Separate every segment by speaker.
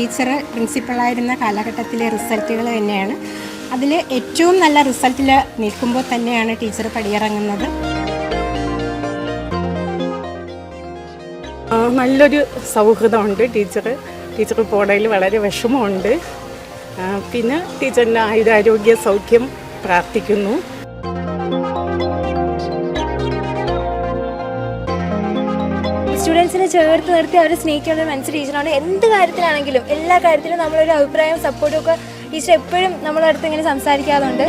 Speaker 1: Teacher പ്രിൻസിപ്പളായിരുന്ന കാലഘട്ടത്തിലെ റിസൾട്ടുകൾ തന്നെയാണ്. അതിൽ ഏറ്റവും നല്ല റിസൾട്ടിൽ നിൽക്കുമ്പോൾ തന്നെയാണ് ടീച്ചർ പടിയിറങ്ങുന്നത്.
Speaker 2: നല്ലൊരു സൗഹൃദമുണ്ട് ടീച്ചർ. ടീച്ചർ പോണതിൽ വളരെ വിഷമമുണ്ട്. പിന്നെ ടീച്ചറിന്റെ ആയുരാരോഗ്യ സൗഖ്യം പ്രാർത്ഥിക്കുന്നു.
Speaker 3: സ്റ്റുഡൻസിനെ ചേർത്ത് നിർത്തി അവരെ സ്നേഹിക്കാനുള്ള മനസ്സ് ടീച്ചറാണ് എന്ത് കാര്യത്തിലാണെങ്കിലും എല്ലാ കാര്യത്തിലും നമ്മളൊരു അഭിപ്രായം സപ്പോർട്ടും ഒക്കെ ടീച്ചർ എപ്പോഴും നമ്മളെ അടുത്ത് ഇങ്ങനെ സംസാരിക്കാറുണ്ട്.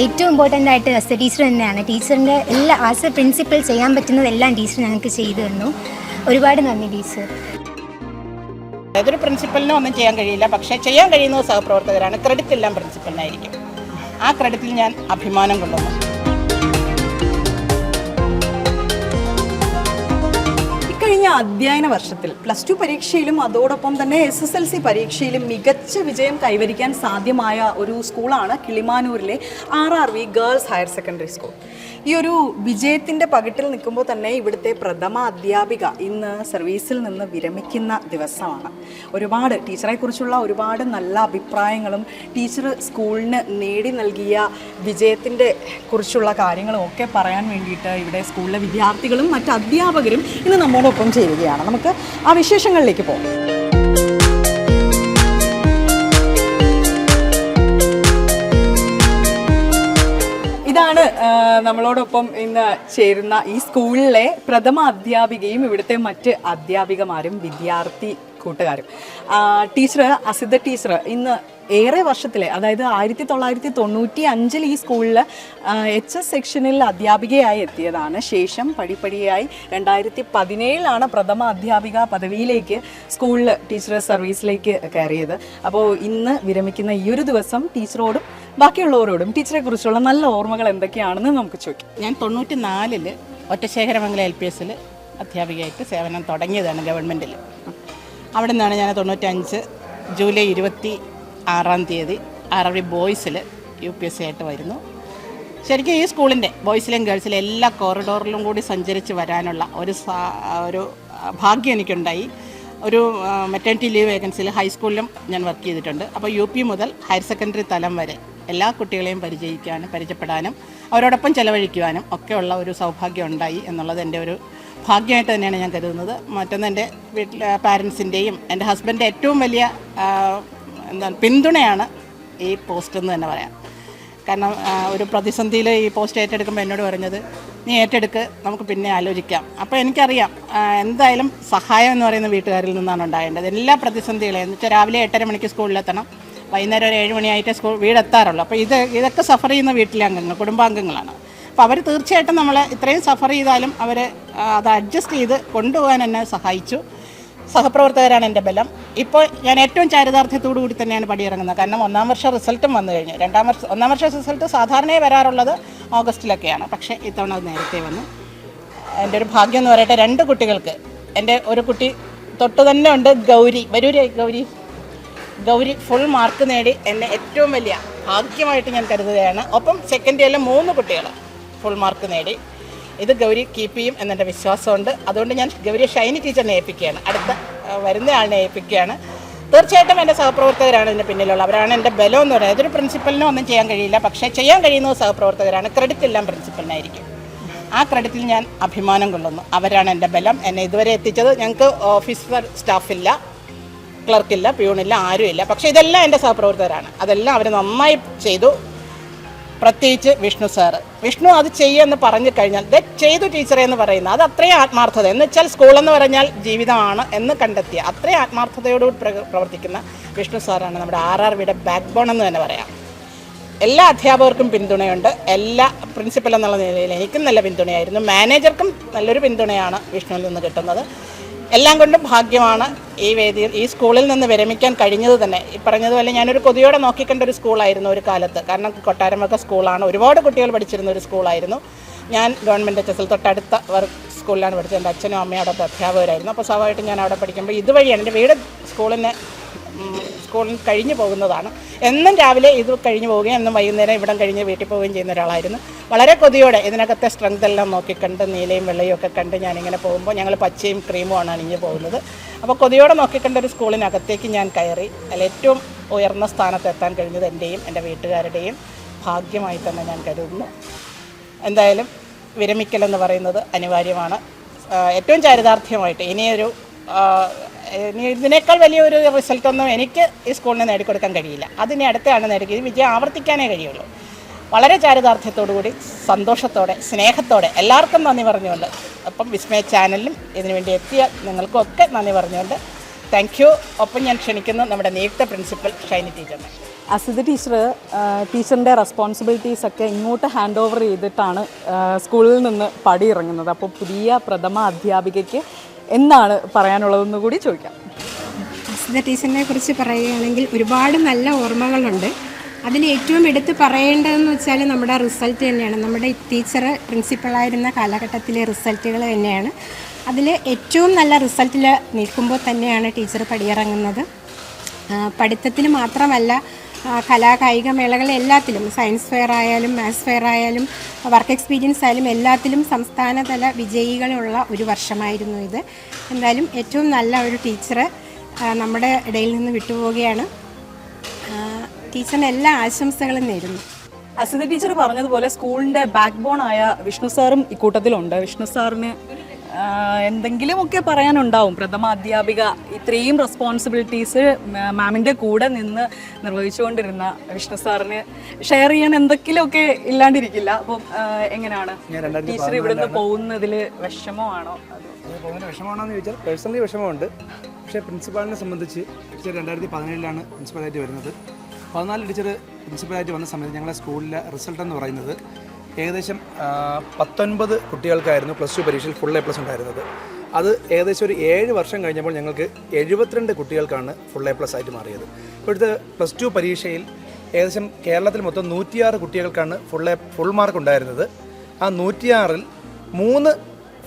Speaker 4: ഏറ്റവും ഇമ്പോർട്ടന്റ് ആയിട്ട് ആസ് എ ടീച്ചർ തന്നെയാണ്. ടീച്ചറിന്റെ എല്ലാ ആസ് എ പ്രിൻസിപ്പൽ ചെയ്യാൻ പറ്റുന്നതെല്ലാം ടീച്ചർ ഞങ്ങൾക്ക് ചെയ്തു തന്നു. ഒരുപാട് നന്ദി ടീച്ചർ
Speaker 5: ഏതൊരു പ്രിൻസിപ്പലിനും ഒന്നും ചെയ്യാൻ കഴിയില്ല. പക്ഷേ ചെയ്യാൻ കഴിയുന്നത് സഹപ്രവർത്തകരാണ്. ക്രെഡിറ്റ് എല്ലാം പ്രിൻസിപ്പലിനായിരിക്കും ആ ക്രെഡിറ്റിൽ ഞാൻ അഭിമാനം കൊള്ളുന്നു.
Speaker 6: അധ്യയന വർഷത്തിൽ. പ്ലസ് ടു പരീക്ഷയിലും അതോടൊപ്പം തന്നെ എസ് എസ് എൽ സി പരീക്ഷയിലും മികച്ച വിജയം കൈവരിക്കാൻ സാധ്യമായ ഒരു സ്കൂളാണ് കിളിമാനൂരിലെ R R V girls higher secondary school. ഈ ഒരു വിജയത്തിന്റെ പകിട്ടിൽ നിൽക്കുമ്പോൾ തന്നെ ഇവിടുത്തെ പ്രഥമ അധ്യാപിക ഇന്ന് സർവീസിൽ നിന്ന് വിരമിക്കുന്ന ദിവസമാണ്. ഒരുപാട് ടീച്ചറെക്കുറിച്ചുള്ള ഒരുപാട് നല്ല അഭിപ്രായങ്ങളും ടീച്ചർ സ്കൂളിന് നേടി നൽകിയ വിജയത്തിന്റെ കുറിച്ചുള്ള കാര്യങ്ങളും ഒക്കെ പറയാൻ വേണ്ടിയിട്ട് ഇവിടെ സ്കൂളിലെ വിദ്യാർത്ഥികളും മറ്റ് അധ്യാപകരും ഇന്ന് നമ്മോടൊപ്പം ചേരുകയാണ്. നമുക്ക് ആ വിശേഷങ്ങളിലേക്ക് പോകാം. ഇതാണ് നമ്മളോടൊപ്പം ഇന്ന് ചേരുന്ന ഈ സ്കൂളിലെ പ്രഥമ അധ്യാപികയും ഇവിടുത്തെ മറ്റ് അധ്യാപികമാരും വിദ്യാർത്ഥി കൂട്ടുകാരും. ടീച്ചർ അസിദ്ധ ടീച്ചർ ഇന്ന് ഏറെ വർഷത്തിലെ അതായത് ആയിരത്തി തൊള്ളായിരത്തി തൊണ്ണൂറ്റി അഞ്ചിൽ ഈ സ്കൂളിൽ എച്ച് എസ് സെക്ഷനിൽ അധ്യാപികയായി എത്തിയതാണ്. ശേഷം പടിപ്പടിയായി രണ്ടായിരത്തി പതിനേഴിലാണ് പ്രഥമ അധ്യാപിക പദവിയിലേക്ക് സ്കൂളിൽ ടീച്ചർ സർവീസിലേക്ക് കയറിയത്. അപ്പോൾ ഇന്ന് വിരമിക്കുന്ന ഈ ഒരു ദിവസം ടീച്ചറോടും ബാക്കിയുള്ളവരോടും ടീച്ചറെ കുറിച്ചുള്ള നല്ല ഓർമ്മകൾ എന്തൊക്കെയാണെന്ന് നമുക്ക് ചോദിക്കാം.
Speaker 5: ഞാൻ തൊണ്ണൂറ്റി നാലിൽ ഒറ്റശേഖരമംഗലം എൽ പി എസിൽ അധ്യാപികയായിട്ട് സേവനം തുടങ്ങിയതാണ് ഗവൺമെന്റിൽ അവിടെ നിന്നാണ് ഞാൻ തൊണ്ണൂറ്റഞ്ച് ജൂലൈ ഇരുപത്തി ആറാം തീയതി അറബി ബോയ്സിൽ യു പി എസ് സി ആയിട്ട് വരുന്നു. ശരിക്കും ഈ സ്കൂളിന്റെ ബോയ്സിലെയും ഗേൾസിലെ എല്ലാ കോറിഡോറിലും കൂടി സഞ്ചരിച്ച് വരാനുള്ള ഒരു ഒരു ഭാഗ്യം എനിക്കുണ്ടായി. ഒരു മെറ്റേണിറ്റി ലീവ് വേക്കൻസിയിൽ ഹൈസ്കൂളിലും ഞാൻ വർക്ക് ചെയ്തിട്ടുണ്ട്. അപ്പോൾ യു പി മുതൽ ഹയർ സെക്കൻഡറി തലം വരെ എല്ലാ കുട്ടികളെയും പരിചയിക്കാനും പരിചയപ്പെടാനും അവരോടൊപ്പം ചെലവഴിക്കുവാനും ഒക്കെയുള്ള ഒരു സൗഭാഗ്യം ഉണ്ടായി എന്നുള്ളത് എന്റെ ഒരു ഭാഗ്യമായിട്ട് തന്നെയാണ് ഞാൻ കരുതുന്നത്. മറ്റൊന്ന് എന്റെ വീട്ടിലെ പാരൻസിന്റെയും എന്റെ ഹസ്ബൻഡിന്റെ ഏറ്റവും വലിയ എന്താണ് പിന്തുണയാണ് ഈ പോസ്റ്റ് എന്ന് തന്നെ പറയാം. കാരണം ഒരു പ്രതിസന്ധിയിൽ ഈ പോസ്റ്റ് ഏറ്റെടുക്കുമ്പോൾ എന്നോട് പറഞ്ഞത് നീ ഏറ്റെടുക്ക് നമുക്ക് പിന്നെ ആലോചിക്കാം. അപ്പോൾ എനിക്കറിയാം എന്തായാലും സഹായം എന്ന് പറയുന്ന വീട്ടുകാരിൽ നിന്നാണ് ഉണ്ടാകേണ്ടത്. എല്ലാ പ്രതിസന്ധികളെയും എന്ന് വെച്ചാൽ രാവിലെ എട്ടര മണിക്ക് സ്കൂളിലെത്തണം വൈകുന്നേരം ഒരു ഏഴ് മണിയായിട്ട് സ്കൂൾ വീടെത്താറുള്ളൂ. അപ്പോൾ ഇത് ഇതൊക്കെ സഫർ ചെയ്യുന്ന വീട്ടിലെ അംഗങ്ങൾ കുടുംബാംഗങ്ങളാണ്. അപ്പോൾ അവർ തീർച്ചയായിട്ടും നമ്മളെ ഇത്രയും സഫർ ചെയ്താലും അവർ അത് അഡ്ജസ്റ്റ് ചെയ്ത് കൊണ്ടുപോകാൻ എന്നെ സഹായിച്ചു. സഹപ്രവർത്തകരാണ് എന്റെ ബലം. ഇപ്പോൾ ഞാൻ ഏറ്റവും ചാരിതാർത്ഥ്യത്തോടു കൂടി തന്നെയാണ് പടിയിറങ്ങുന്നത്. കാരണം ഒന്നാം വർഷ റിസൾട്ടും വന്നു കഴിഞ്ഞു. രണ്ടാം വർഷ ഒന്നാം വർഷ റിസൾട്ട് സാധാരണയായി വരാറുള്ളത് ഓഗസ്റ്റിലൊക്കെയാണ്. പക്ഷേ ഇത്തവണ അത് നേരത്തെ വന്നു. എന്റെ ഒരു ഭാഗ്യം എന്ന് പറയട്ടെ രണ്ട് കുട്ടികൾക്ക്. എന്റെ ഒരു കുട്ടി തൊട്ട് തന്നെ ഉണ്ട് ഗൗരി. വരൂരേ ഗൗരി. ഗൗരി ഫുൾ മാർക്ക് നേടി. എന്നെ ഏറ്റവും വലിയ ഭാഗ്യമായിട്ട് ഞാൻ കരുതുകയാണ്. ഒപ്പം സെക്കൻഡ് ഇയറിലെ മൂന്ന് കുട്ടികൾ ഫുൾ മാർക്ക് നേടി. ഇത് ഗൗരി കീപ്പ് ചെയ്യും എന്നെന്റെ വിശ്വാസമുണ്ട്. അതുകൊണ്ട് ഞാൻ ഗൗരി ഷൈനി ടീച്ചറിനെ ഏൽപ്പിക്കുകയാണ്. അടുത്ത വരുന്ന ആളിനെ ഏൽപ്പിക്കുകയാണ്. തീർച്ചയായിട്ടും എന്റെ സഹപ്രവർത്തകരാണ് ഇതിന്റെ പിന്നിലുള്ള അവരാണ് എന്റെ ബലം എന്ന് പറയുന്നത്. ഏതൊരു പ്രിൻസിപ്പലിനും ഒന്നും ചെയ്യാൻ കഴിയില്ല. പക്ഷേ ചെയ്യാൻ കഴിയുന്നത് സഹപ്രവർത്തകരാണ്. ക്രെഡിറ്റ് എല്ലാം പ്രിൻസിപ്പലിനായിരിക്കും ആ ക്രെഡിറ്റിൽ ഞാൻ അഭിമാനം കൊള്ളുന്നു. അവരാണ് എന്റെ ബലം. എന്നെ ഇതുവരെ എത്തിച്ചത് ഞങ്ങൾക്ക് ഓഫീസർ സ്റ്റാഫില്ല ക്ലർക്കില്ല പ്യൂണില്ല ആരുമില്ല പക്ഷേ ഇതെല്ലാം എന്റെ സഹപ്രവർത്തകരാണ്. അതെല്ലാം അവർ നന്നായി ചെയ്തു. പ്രത്യേകിച്ച് വിഷ്ണു സാറ്. വിഷ്ണു അത് ചെയ്യുമെന്ന് പറഞ്ഞു കഴിഞ്ഞാൽ ദ ചെയ്തു ടീച്ചറെ എന്ന് പറയുന്നത് അത് അത്രയും ആത്മാർത്ഥത. എന്ന് വെച്ചാൽ സ്കൂളെന്ന് പറഞ്ഞാൽ ജീവിതമാണ് എന്ന് കണ്ടെത്തിയ അത്രയും ആത്മാർത്ഥതയോടുകൂടി പ്രവർത്തിക്കുന്ന വിഷ്ണു സാറാണ് നമ്മുടെ ആർ ആർ വിയുടെ ബാക്ക് ബോൺ എന്ന് തന്നെ പറയാം. എല്ലാ അധ്യാപകർക്കും പിന്തുണയുണ്ട്. എല്ലാ പ്രിൻസിപ്പൽ എന്നുള്ള നിലയിൽ എനിക്കും നല്ല പിന്തുണയായിരുന്നു. മാനേജർക്കും നല്ലൊരു പിന്തുണയാണ് വിഷ്ണുവിൽ നിന്ന് കിട്ടുന്നത്. എല്ലാം കൊണ്ടും ഭാഗ്യമാണ് ഈ വേദിയിൽ ഈ സ്കൂളിൽ നിന്ന് വിരമിക്കാൻ കഴിഞ്ഞത് തന്നെ. ഈ പറഞ്ഞതുപോലെ ഞാനൊരു കൊതിയോടെ നോക്കിക്കണ്ട ഒരു സ്കൂളായിരുന്നു ഒരു കാലത്ത്. കാരണം കൊട്ടാരമൊക്കെ സ്കൂളാണ്. ഒരുപാട് കുട്ടികൾ പഠിച്ചിരുന്ന ഒരു സ്കൂളായിരുന്നു. ഞാൻ ഗവൺമെന്റ് എച്ച് എസ് എൽ തൊട്ടടുത്ത വർക്ക് സ്കൂളിലാണ് പഠിച്ചത്. എന്റെ അച്ഛനും അമ്മയും അവിടുത്തെ അധ്യാപകരായിരുന്നു. അപ്പോൾ സ്വാഭാവികമായിട്ടും ഞാൻ അവിടെ പഠിക്കുമ്പോൾ ഇതുവഴിയാണ് എന്റെ വീട് സ്കൂളിന് സ്കൂളിൽ കഴിഞ്ഞു പോകുന്നതാണ്. എന്നും രാവിലെ ഇത് കഴിഞ്ഞു പോവുകയും എന്നും വൈകുന്നേരം ഇവിടം കഴിഞ്ഞ് വീട്ടിൽ പോവുകയും ചെയ്യുന്ന ഒരാളായിരുന്നു. വളരെ കൊതിയോടെ ഇതിനകത്തെ സ്ട്രെങ്ത് എല്ലാം നോക്കിക്കണ്ട് നീലയും വെള്ളയും ഒക്കെ കണ്ട് ഞാനിങ്ങനെ പോകുമ്പോൾ ഞങ്ങൾ പച്ചയും ക്രീമുമാണ് അണിഞ്ഞ് പോകുന്നത്. അപ്പോൾ കൊതിയോടെ നോക്കിക്കണ്ട ഒരു സ്കൂളിനകത്തേക്ക് ഞാൻ കയറി. അല്ല ഏറ്റവും ഉയർന്ന സ്ഥാനത്ത് എത്താൻ കഴിഞ്ഞത് എന്റെയും എന്റെ വീട്ടുകാരുടെയും ഭാഗ്യമായി തന്നെ ഞാൻ കരുതുന്നു. എന്തായാലും വിരമിക്കലെന്ന് പറയുന്നത് അനിവാര്യമാണ്. ഏറ്റവും ചാരിതാർത്ഥ്യമായിട്ട് ഇനിയൊരു ഇനി ഇതിനേക്കാൾ വലിയൊരു റിസൾട്ടൊന്നും എനിക്ക് ഈ സ്കൂളിന് നേടിക്കൊടുക്കാൻ കഴിയില്ല. അതിനി അടുത്താണ് നേടിക്കുക ഇത് വിജയം ആവർത്തിക്കാനേ കഴിയുള്ളൂ. വളരെ ചാരിതാർത്ഥ്യത്തോടു കൂടി സന്തോഷത്തോടെ സ്നേഹത്തോടെ എല്ലാവർക്കും നന്ദി പറഞ്ഞുകൊണ്ട് അപ്പം വിസ്മയ ചാനലിലും ഇതിനുവേണ്ടി എത്തിയ നിങ്ങൾക്കൊക്കെ നന്ദി പറഞ്ഞുകൊണ്ട് താങ്ക് യു ഒപ്പം ഞാൻ ക്ഷണിക്കുന്നു നമ്മുടെ നിയുക്ത പ്രിൻസിപ്പൽ ഷൈനി ടീച്ചറിനെ.
Speaker 6: അസിത ടീച്ചർ ടീച്ചറിന്റെ റെസ്പോൺസിബിലിറ്റീസ് ഒക്കെ ഇങ്ങോട്ട് ഹാൻഡ് ഓവർ ചെയ്തിട്ടാണ് സ്കൂളിൽ നിന്ന് പടിയിറങ്ങുന്നത്. അപ്പോൾ പുതിയ പ്രഥമ അധ്യാപികയ്ക്ക് എന്താണ് പറയാനുള്ളതെന്ന് കൂടി ചോദിക്കാം.
Speaker 1: അസിത ടീച്ചറിനെ കുറിച്ച് പറയുകയാണെങ്കിൽ ഒരുപാട് നല്ല ഓർമ്മകളുണ്ട്. അതിൽ ഏറ്റവും എടുത്ത് പറയേണ്ടതെന്ന് വെച്ചാൽ നമ്മുടെ റിസൾട്ട് തന്നെയാണ്. നമ്മുടെ ടീച്ചർ പ്രിൻസിപ്പളായിരുന്ന കാലഘട്ടത്തിലെ റിസൾട്ടുകൾ തന്നെയാണ്. അതിൽ ഏറ്റവും നല്ല റിസൾട്ടിൽ നിൽക്കുമ്പോൾ തന്നെയാണ് ടീച്ചർ പടിയിറങ്ങുന്നത്. പഠിത്തത്തിൽ മാത്രമല്ല കലാ കായിക മേളകൾ എല്ലാത്തിലും സയൻസ് ഫെയർ ആയാലും മാത്സ് ഫെയർ ആയാലും വർക്ക് എക്സ്പീരിയൻസ് ആയാലും എല്ലാത്തിലും സംസ്ഥാനതല വിജയികളുള്ള ഒരു വർഷമായിരുന്നു ഇത്. എന്തായാലും ഏറ്റവും നല്ല ഒരു ടീച്ചർ നമ്മുടെ ഇടയിൽ നിന്ന് വിട്ടുപോവുകയാണ്. ടീച്ചറിന് എല്ലാ ആശംസകളും നേരുന്നു.
Speaker 6: അസിത ടീച്ചർ പറഞ്ഞതുപോലെ സ്കൂളിന്റെ ബാക്ക് ബോൺ ആയ വിഷ്ണു സാറും ഇക്കൂട്ടത്തിലുണ്ട്. വിഷ്ണു സാറിന് എന്തെങ്കിലുമൊക്കെ പറയാനുണ്ടാവും. പ്രഥമ അധ്യാപിക ഇത്രയും റെസ്പോൺസിബിലിറ്റീസ് മാമിന്റെ കൂടെ നിന്ന് നിർവഹിച്ചുകൊണ്ടിരുന്ന വിഷ്ണു സാറിന് ഷെയർ ചെയ്യാൻ എന്തെങ്കിലുമൊക്കെ ഇല്ലാണ്ടിരിക്കില്ല. അപ്പം എങ്ങനെയാണ്? ടീച്ചർ ഇവിടുന്ന് പോകുന്നതിൽ വിഷമമാണോ? ആണോ
Speaker 7: വിഷമമാണോന്ന് പോകുന്ന വിഷമമാണെന്ന് ചോദിച്ചാൽ പേഴ്സണലി വിഷമമുണ്ട്. പക്ഷേ പ്രിൻസിപ്പാളിനെ സംബന്ധിച്ച് ടീച്ചർ രണ്ടായിരത്തി പതിനേഴിലാണ് പ്രിൻസിപ്പലായിട്ട് വരുന്നത്. പതിനാല് ടീച്ചർ പ്രിൻസിപ്പലായിട്ട് വന്ന സമയത്ത് ഞങ്ങളുടെ സ്കൂളിലെ റിസൾട്ട് എന്ന് പറയുന്നത് ഏകദേശം പത്തൊൻപത് കുട്ടികൾക്കായിരുന്നു പ്ലസ് ടു പരീക്ഷയിൽ ഫുൾ എ പ്ലസ് ഉണ്ടായിരുന്നത്. അത് ഏകദേശം ഒരു ഏഴ് വർഷം കഴിഞ്ഞപ്പോൾ ഞങ്ങൾക്ക് എഴുപത്തിരണ്ട് കുട്ടികൾക്കാണ് ഫുൾ എ പ്ലസ് ആയിട്ട് മാറിയത്. ഇപ്പോഴത്തെ പ്ലസ് ടു പരീക്ഷയിൽ ഏകദേശം കേരളത്തിൽ മൊത്തം നൂറ്റിയാറ് കുട്ടികൾക്കാണ് ഫുൾ എ ഫുൾ മാർക്ക് ഉണ്ടായിരുന്നത്. ആ നൂറ്റിയാറിൽ മൂന്ന്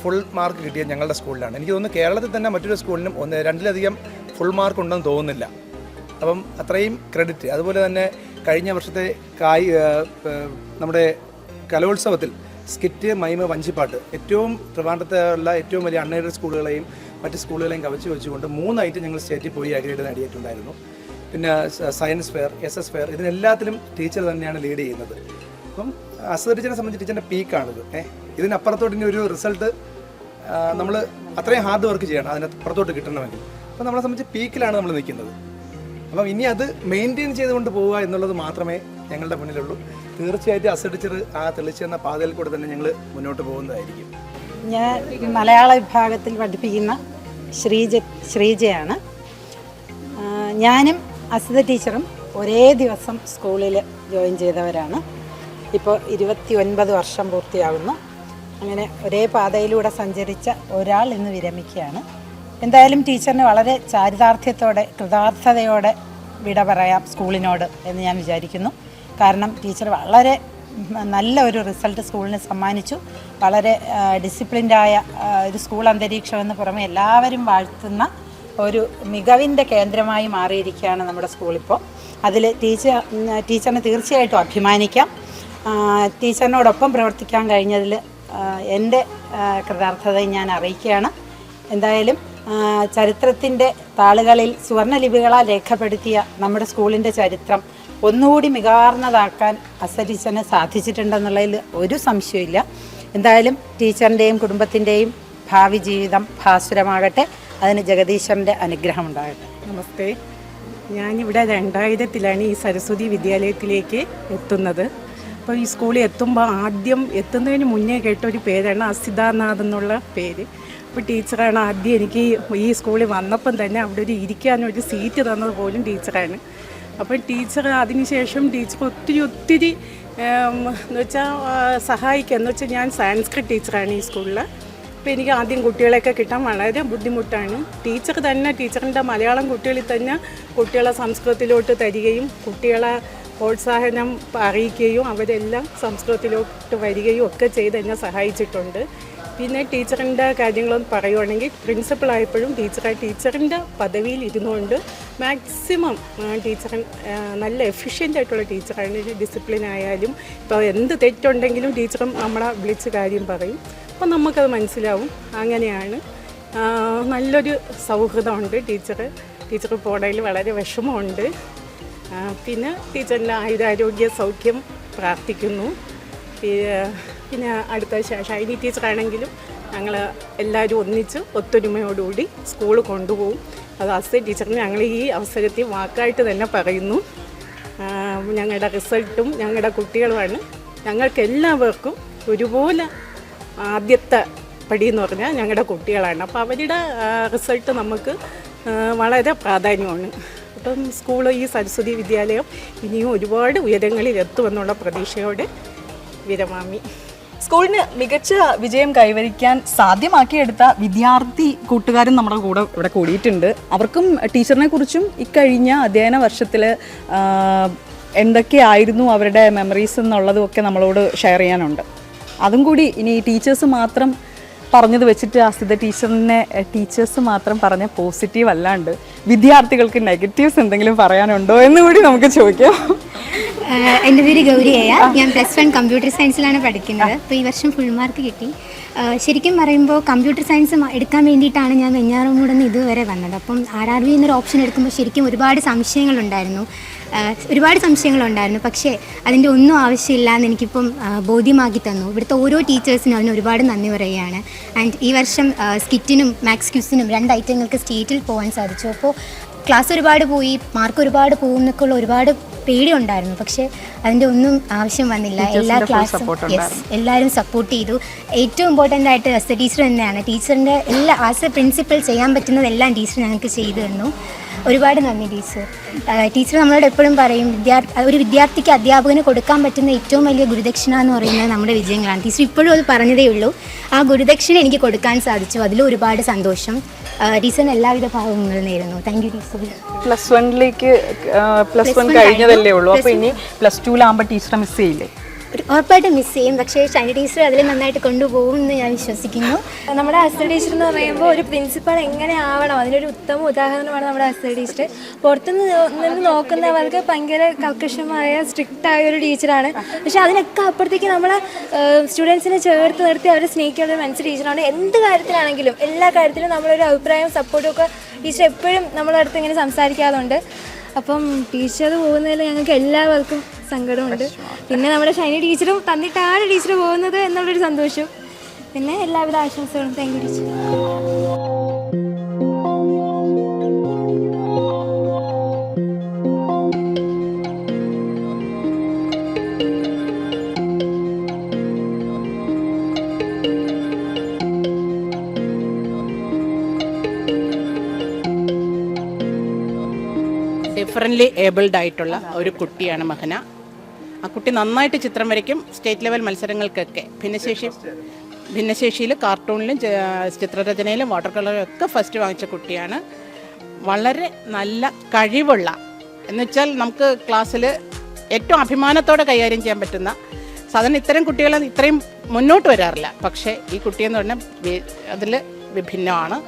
Speaker 7: ഫുൾ മാർക്ക് കിട്ടിയത് ഞങ്ങളുടെ സ്കൂളിലാണ്. എനിക്ക് തോന്നുന്നു കേരളത്തിൽ തന്നെ മറ്റൊരു സ്കൂളിനും ഒന്ന് രണ്ടിലധികം ഫുൾ മാർക്ക് ഉണ്ടെന്ന് തോന്നുന്നില്ല. അപ്പം അത്രയും ക്രെഡിറ്റ് അതുപോലെ തന്നെ കഴിഞ്ഞ വർഷത്തെ കായ് നമ്മുടെ കലോത്സവത്തിൽ സ്കിറ്റ് മൈമ വഞ്ചിപ്പാട്ട് ഏറ്റവും ത്രിവാണ്ടത്തുള്ള ഏറ്റവും വലിയ അൺഎയ്ഡഡ് സ്കൂളുകളെയും മറ്റ് സ്കൂളുകളെയും കവച്ചു വെച്ചുകൊണ്ട് മൂന്നായിട്ട് ഞങ്ങൾ സ്റ്റേറ്റിൽ പോയി അഗ്രേഡ് നേടിയിട്ടുണ്ടായിരുന്നു പിന്നെ science fair S S fair ഇതിനെല്ലാത്തിലും teacher തന്നെയാണ് ലീഡ് ചെയ്യുന്നത്. അപ്പം അസർ ടീച്ചറിനെ സംബന്ധിച്ച് ടീച്ചറിന്റെ പീക്കാണിത്. ഏഹ് ഇതിനപ്പുറത്തോട്ട് ഇനി ഒരു റിസൾട്ട് നമ്മൾ അത്രയും ഹാർഡ് വർക്ക് ചെയ്യണം അതിനപ്പുറത്തോട്ട് കിട്ടണമെങ്കിൽ. അപ്പം നമ്മളെ സംബന്ധിച്ച് പീക്കിലാണ് നമ്മൾ നിൽക്കുന്നത്. അപ്പം ഇനി അത് മെയിന്റെയിൻ ചെയ്തുകൊണ്ട് പോവുക എന്നുള്ളത് മാത്രമേ ഞങ്ങളുടെ മുന്നിലുള്ളൂ. തീർച്ചയായിട്ടും അസഡിച്ചർ ആ തെളിച്ചെന്ന പാതയിൽ കൂടെ തന്നെ ഞങ്ങൾ മുന്നോട്ട് പോകുന്നതായിരിക്കും.
Speaker 8: ഞാൻ മലയാള വിഭാഗത്തിൽ പഠിപ്പിക്കുന്ന ശ്രീജ ശ്രീജയാണ്. ഞാനും അസിത ടീച്ചറും ഒരേ ദിവസം സ്കൂളിൽ ജോയിൻ ചെയ്തവരാണ്. ഇപ്പോൾ ഇരുപത്തി ഒൻപത് വർഷം പൂർത്തിയാകുന്നു അങ്ങനെ ഒരേ പാതയിലൂടെ സഞ്ചരിച്ച ഒരാൾ ഇന്ന് വിരമിക്കുകയാണ്. എന്തായാലും ടീച്ചറിന് വളരെ ചാരിതാർത്ഥ്യത്തോടെ കൃതാർത്ഥതയോടെ വിട പറയാം സ്കൂളിനോട് എന്ന് ഞാൻ വിചാരിക്കുന്നു. കാരണം ടീച്ചർ വളരെ നല്ല ഒരു റിസൾട്ട് സ്കൂളിന് സമ്മാനിച്ചു. വളരെ ഡിസിപ്ലിൻഡായ ഒരു സ്കൂൾ അന്തരീക്ഷമെന്ന് പുറമെ എല്ലാവരും വാഴ്ത്തുന്ന ഒരു മികവിന്റെ കേന്ദ്രമായി മാറിയിരിക്കുകയാണ് നമ്മുടെ സ്കൂളിപ്പോൾ അതിൽ ടീച്ചർ ടീച്ചറിന് തീർച്ചയായിട്ടും അഭിമാനിക്കാം. ടീച്ചറിനോടൊപ്പം പ്രവർത്തിക്കാൻ കഴിഞ്ഞതിൽ എന്റെ കൃതാർത്ഥതയും ഞാൻ അറിയിക്കുകയാണ്. എന്തായാലും ചരിത്രത്തിന്റെ താളുകളിൽ സുവർണലിപികളാൽ രേഖപ്പെടുത്തിയ നമ്മുടെ സ്കൂളിന്റെ ചരിത്രം ഒന്നുകൂടി മികാർന്നതാക്കാൻ അസരീച്ചന് സാധിച്ചിട്ടുണ്ടെന്നുള്ളതിൽ ഒരു സംശയമില്ല എന്തായാലും ടീച്ചറിന്റെയും കുടുംബത്തിന്റെയും ഭാവി ജീവിതം ഭാസുരമാകട്ടെ. അതിന് ജഗദീശ്വരന്റെ അനുഗ്രഹം ഉണ്ടാകട്ടെ.
Speaker 2: നമസ്തേ. ഞാനിവിടെ രണ്ടായിരത്തിലാണ് ഈ സരസ്വതി വിദ്യാലയത്തിലേക്ക് എത്തുന്നത്. അപ്പോൾ ഈ സ്കൂളിൽ എത്തുമ്പോൾ ആദ്യം എത്തുന്നതിന് മുന്നേ കേട്ട ഒരു പേരാണ് അസിതാനാഥ് എന്നുള്ള പേര്. അപ്പോൾ ടീച്ചറാണ് ആദ്യം എനിക്ക് ഈ സ്കൂളിൽ വന്നപ്പം തന്നെ അവിടെ ഒരു ഇരിക്കാനൊരു സീറ്റ് തന്നത് പോലും ടീച്ചറാണ്. അപ്പോൾ ടീച്ചർ അതിനുശേഷം ടീച്ചർ ഒത്തിരി ഒത്തിരി എന്ന് വെച്ചാൽ സഹായിക്കുക എന്ന് വെച്ചാൽ ഞാൻ സാൻസ്ക്രിറ്റ് ടീച്ചറാണ് ഈ സ്കൂളിൽ അപ്പോൾ എനിക്ക് ആദ്യം കുട്ടികളെയൊക്കെ കിട്ടാൻ വളരെ ബുദ്ധിമുട്ടാണ്. ടീച്ചർ തന്നെ ടീച്ചറിന്റെ മലയാളം കുട്ടികളിൽ തന്നെ കുട്ടികളെ സംസ്കൃതത്തിലോട്ട് തരികയും കുട്ടികളെ പ്രോത്സാഹനം അറിയിക്കുകയും അവരെല്ലാം സംസ്കൃതത്തിലോട്ട് വരികയും ഒക്കെ ചെയ്ത് എന്നെ സഹായിച്ചിട്ടുണ്ട്. പിന്നെ ടീച്ചറിന്റെ കാര്യങ്ങളൊന്ന് പറയുവാണെങ്കിൽ പ്രിൻസിപ്പൾ ആയപ്പോഴും ടീച്ചറെ ടീച്ചറിന്റെ പദവിയിൽ ഇരുന്നുകൊണ്ട് മാക്സിമം ടീച്ചർ നല്ല എഫിഷ്യന്റ് ആയിട്ടുള്ള ടീച്ചറാണ് ഡിസിപ്ലിൻ ആയാലും ഇപ്പോൾ എന്ത് തെറ്റുണ്ടെങ്കിലും ടീച്ചറും നമ്മളെ വിളിച്ച് കാര്യം പറയും. അപ്പോൾ നമുക്കത് മനസ്സിലാവും. അങ്ങനെയാണ്. നല്ലൊരു സൗഹൃദമുണ്ട് ടീച്ചർ. ടീച്ചർ പോണതിൽ വളരെ വിഷമമുണ്ട്. പിന്നെ ടീച്ചറിന്റെ ആയുരാരോഗ്യ സൗഖ്യം പ്രാർത്ഥിക്കുന്നു. പിന്നെ അടുത്ത ഷൈനി ടീച്ചറാണെങ്കിലും ഞങ്ങൾ എല്ലാവരും ഒന്നിച്ച് ഒത്തൊരുമയോടുകൂടി സ്കൂൾ കൊണ്ടുപോകും. അത് അസ്യ ടീച്ചറിന് ഞങ്ങൾ ഈ അവസരത്തിൽ വാക്കായിട്ട് തന്നെ പറയുന്നു. ഞങ്ങളുടെ റിസൾട്ടും ഞങ്ങളുടെ കുട്ടികളുമാണ്. ഞങ്ങൾക്ക് എല്ലാവർക്കും ഒരുപോലെ ആദ്യത്തെ പടി എന്ന് പറഞ്ഞാൽ ഞങ്ങളുടെ കുട്ടികളാണ്. അപ്പോൾ അവരുടെ റിസൾട്ട് നമുക്ക് വളരെ പ്രാധാന്യമാണ്. അപ്പം സ്കൂൾ ഈ സരസ്വതി വിദ്യാലയം ഇനിയും ഒരുപാട് ഉയരങ്ങളിൽ എത്തുമെന്നുള്ള പ്രതീക്ഷയോടെ വിരമാമി.
Speaker 6: സ്കൂളിന് മികച്ച വിജയം കൈവരിക്കാൻ സാധ്യമാക്കിയെടുത്ത വിദ്യാർത്ഥി കൂട്ടുകാരും നമ്മുടെ കൂടെ ഇവിടെ കൂടിയിട്ടുണ്ട്. അവർക്കും ടീച്ചറിനെ കുറിച്ചും ഇക്കഴിഞ്ഞ അധ്യയന വർഷത്തിൽ എന്തൊക്കെയായിരുന്നു അവരുടെ മെമ്മറീസ് എന്നുള്ളതും ഒക്കെ നമ്മളോട് ഷെയർ ചെയ്യാനുണ്ട്. അതും കൂടി ഇനി ടീച്ചേഴ്സ് മാത്രം പറഞ്ഞത് വെച്ചിട്ട് അസിത ടീച്ചറിനെ ടീച്ചേഴ്സ് മാത്രം പറഞ്ഞ പോസിറ്റീവ് അല്ലാണ്ട് വിദ്യാർത്ഥികൾക്ക് നെഗറ്റീവ്സ് എന്തെങ്കിലും പറയാനുണ്ടോ എന്ന് കൂടി നമുക്ക് ചോദിക്കാം.
Speaker 4: എന്റെ പേര് ഗൗരിയയ ഞാൻ പ്ലസ് വൺ കമ്പ്യൂട്ടർ സയൻസിലാണ് പഠിക്കുന്നത്. അപ്പോൾ ഈ വർഷം ഫുൾ മാർക്ക് കിട്ടി. ശരിക്കും പറയുമ്പോൾ കമ്പ്യൂട്ടർ സയൻസ് എടുക്കാൻ വേണ്ടിയിട്ടാണ് ഞാൻ വെഞ്ഞാറമൂട് നിന്ന് ഇതുവരെ വന്നത്. അപ്പം ആർ ആർ വി എന്നൊരു ഓപ്ഷൻ എടുക്കുമ്പോൾ ശരിക്കും ഒരുപാട് സംശയങ്ങളുണ്ടായിരുന്നു. ഒരുപാട് സംശയങ്ങളുണ്ടായിരുന്നു. പക്ഷേ അതിന്റെ ഒന്നും ആവശ്യമില്ല എന്ന് എനിക്കിപ്പം ബോധ്യമാക്കി തന്നു. ഇവിടുത്തെ ഓരോ ടീച്ചേഴ്സിനും അതിന് ഒരുപാട് നന്ദി പറയുകയാണ്. ആൻഡ് ഈ വർഷം സ്കിറ്റിനും മാക്സ് ക്യൂസിനും രണ്ട് ഐറ്റങ്ങൾക്ക് സ്റ്റേറ്റിൽ പോകാൻ സാധിച്ചു. അപ്പോൾ ക്ലാസ് ഒരുപാട് പോയി മാർക്ക് ഒരുപാട് പോകും എന്നൊക്കെയുള്ള ഒരുപാട് പേടിയുണ്ടായിരുന്നു. പക്ഷേ അതിന്റെ ഒന്നും ആവശ്യം വന്നില്ല. എല്ലാ ക്ലാസ്സും യെസ് എല്ലാവരും സപ്പോർട്ട് ചെയ്തു. ഏറ്റവും ഇമ്പോർട്ടന്റ് ആയിട്ട് എസ് എ ടീച്ചർ തന്നെയാണ്. ടീച്ചറിന്റെ എല്ലാ ആസ് എ പ്രിൻസിപ്പൽ ചെയ്യാൻ പറ്റുന്നതെല്ലാം ടീച്ചർ ഞങ്ങൾക്ക് ചെയ്തു തന്നു. ഒരുപാട് നന്ദി ടീച്ചർ. ടീച്ചർ നമ്മളോട് എപ്പോഴും പറയും വിദ്യാർത്ഥി ഒരു വിദ്യാർത്ഥിക്ക് അധ്യാപകന് കൊടുക്കാൻ പറ്റുന്ന ഏറ്റവും വലിയ ഗുരുദക്ഷിണ എന്ന് പറയുന്നത് നമ്മുടെ വിജയങ്ങളാണ്. ടീച്ചർ ഇപ്പോഴും അത് പറഞ്ഞതേ ഉള്ളൂ. ആ ഗുരുദക്ഷിണ എനിക്ക് കൊടുക്കാൻ സാധിച്ചു. അതിൽ ഒരുപാട് സന്തോഷം. ടീച്ചറിന് എല്ലാവിധ ഭാഗങ്ങളും നേരുന്നു. Thank you teacher.
Speaker 6: പ്ലസ് വണ്ണിലേക്ക് പ്ലസ് വൺ കഴിഞ്ഞതല്ലേ ഉള്ളൂ. അപ്പൊ ഇനി പ്ലസ് ടുവിലാകുമ്പോൾ ടീച്ചറെ മിസ് ചെയ്യില്ലേ?
Speaker 4: ഉറപ്പായിട്ടും മിസ് ചെയ്യും. പക്ഷേ ഷൈനി ടീച്ചർ അതിൽ നന്നായിട്ട് കൊണ്ടുപോകും എന്ന് ഞാൻ വിശ്വസിക്കുന്നു.
Speaker 3: നമ്മുടെ അസിസ്റ്റന്റ് ടീച്ചർ എന്ന് പറയുമ്പോൾ ഒരു പ്രിൻസിപ്പൾ എങ്ങനെ ആവണം? അതിനൊരു ഉത്തമ ഉദാഹരണമാണ് നമ്മുടെ അസിസ്റ്റന്റ് ടീച്ചർ പുറത്തുനിന്ന് നിന്ന് നോക്കുന്നവർക്ക് ഭയങ്കര കർക്കശമായ സ്ട്രിക്റ്റ് ആയ ഒരു ടീച്ചറാണ് പക്ഷെ അതിനൊക്കെ അപ്പുറത്തേക്ക് നമ്മളെ സ്റ്റുഡൻസിനെ ചേർത്ത് നിർത്തി അവരെ സ്നേഹിക്കുന്ന ഒരു മനസ്സ് ടീച്ചറാണ് എന്ത് കാര്യത്തിലാണെങ്കിലും എല്ലാ കാര്യത്തിലും നമ്മളൊരു അഭിപ്രായവും സപ്പോർട്ടും ഒക്കെ ടീച്ചർ എപ്പോഴും നമ്മളെ അടുത്ത് ഇങ്ങനെ സംസാരിക്കാറുണ്ട്. അപ്പം ടീച്ചർ പോകുന്നതിൽ ഞങ്ങൾക്ക് എല്ലാവർക്കും സങ്കടമുണ്ട്. പിന്നെ നമ്മുടെ ഷൈനി ടീച്ചറും തന്നിട്ടാണ് ടീച്ചർ പോകുന്നത് എന്നുള്ളൊരു സന്തോഷം. പിന്നെ എല്ലാവിധ ആശംസകളും. Thank you teacher
Speaker 5: differently abled ആയിട്ടുള്ള ഒരു കുട്ടിയാണ് മഹന. ആ കുട്ടി നന്നായിട്ട് ചിത്രം വരയ്ക്കും സ്റ്റേറ്റ് ലെവൽ മത്സരങ്ങൾക്കൊക്കെ. ഭിന്നശേഷി ഭിന്നശേഷിയിൽ കാർട്ടൂണിലും ചിത്രരചനയിലും വാട്ടർ കളറിലും ഒക്കെ ഫസ്റ്റ് വാങ്ങിച്ച കുട്ടിയാണ്. വളരെ നല്ല കഴിവുള്ള എന്നുവെച്ചാൽ നമുക്ക് ക്ലാസ്സിൽ ഏറ്റവും അഭിമാനത്തോടെ കൈകാര്യം ചെയ്യാൻ പറ്റുന്ന സാധാരണ ഇത്തരം കുട്ടികൾ ഇത്രയും മുന്നോട്ട് വരാറില്ല. പക്ഷേ ഈ കുട്ടിയെന്ന് പറഞ്ഞാൽ അതിൽ വിഭിന്നമാണ്.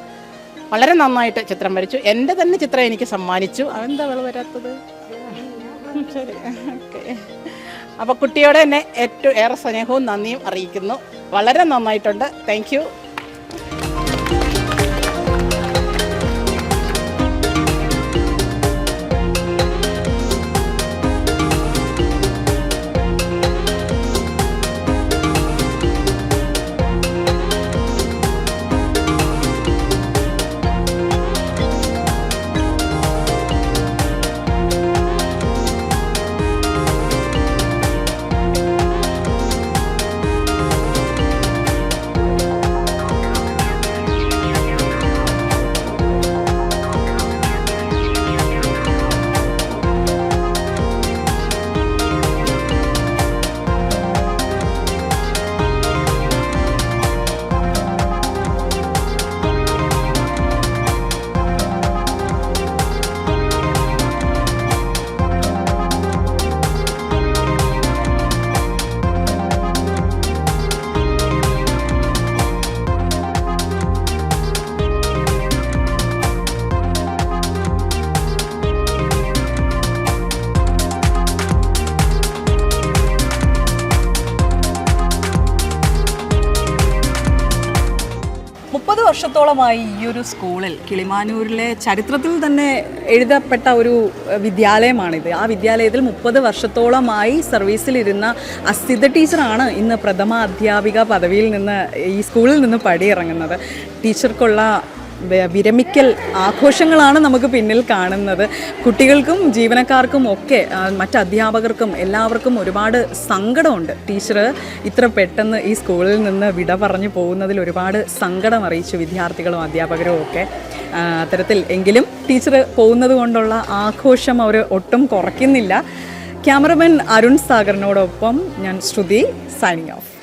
Speaker 5: വളരെ നന്നായിട്ട് ചിത്രം വരച്ചു. എന്റെ തന്നെ ചിത്രം എനിക്ക് സമ്മാനിച്ചു. അതെന്താ അവൾ വരാത്തത്? ശരി ഓക്കെ. അപ്പോൾ കുട്ടിയോട് തന്നെ ഏറ്റവും ഏറെ സ്നേഹവും നന്ദിയും അറിയിക്കുന്നു. വളരെ നന്നായിട്ടുണ്ട്. താങ്ക്
Speaker 6: വർഷത്തോളമായി ഈ ഒരു സ്കൂളിൽ കിളിമാനൂരിലെ ചരിത്രത്തിൽ തന്നെ എഴുതപ്പെട്ട ഒരു വിദ്യാലയമാണിത്. ആ വിദ്യാലയത്തിൽ മുപ്പത് വർഷത്തോളമായി സർവീസിലിരുന്ന അസിത ടീച്ചറാണ് ഇന്ന് പ്രഥമ അധ്യാപിക പദവിയിൽ നിന്ന് ഈ സ്കൂളിൽ നിന്ന് പടിയിറങ്ങുന്നത്. ടീച്ചർക്കുള്ള വിരമിക്കൽ ആഘോഷങ്ങളാണ് നമുക്ക് പിന്നിൽ കാണുന്നത്. കുട്ടികൾക്കും ജീവനക്കാർക്കും ഒക്കെ മറ്റ് അധ്യാപകർക്കും എല്ലാവർക്കും ഒരുപാട് സങ്കടമുണ്ട്. ടീച്ചർ ഇത്ര പെട്ടെന്ന് ഈ സ്കൂളിൽ നിന്ന് വിട പറഞ്ഞു പോകുന്നതിൽ ഒരുപാട് സങ്കടം അറിയിച്ചു വിദ്യാർത്ഥികളും അധ്യാപകരും ഒക്കെ. അത്തരത്തിൽ എങ്കിലും ടീച്ചർ പോകുന്നത് കൊണ്ടുള്ള ആഘോഷം അവർ ഒട്ടും കുറയ്ക്കുന്നില്ല. ക്യാമറമാൻ അരുൺ സാഗറിനോടൊപ്പം ഞാൻ ശ്രുതി സൈനിങ് ഓഫ്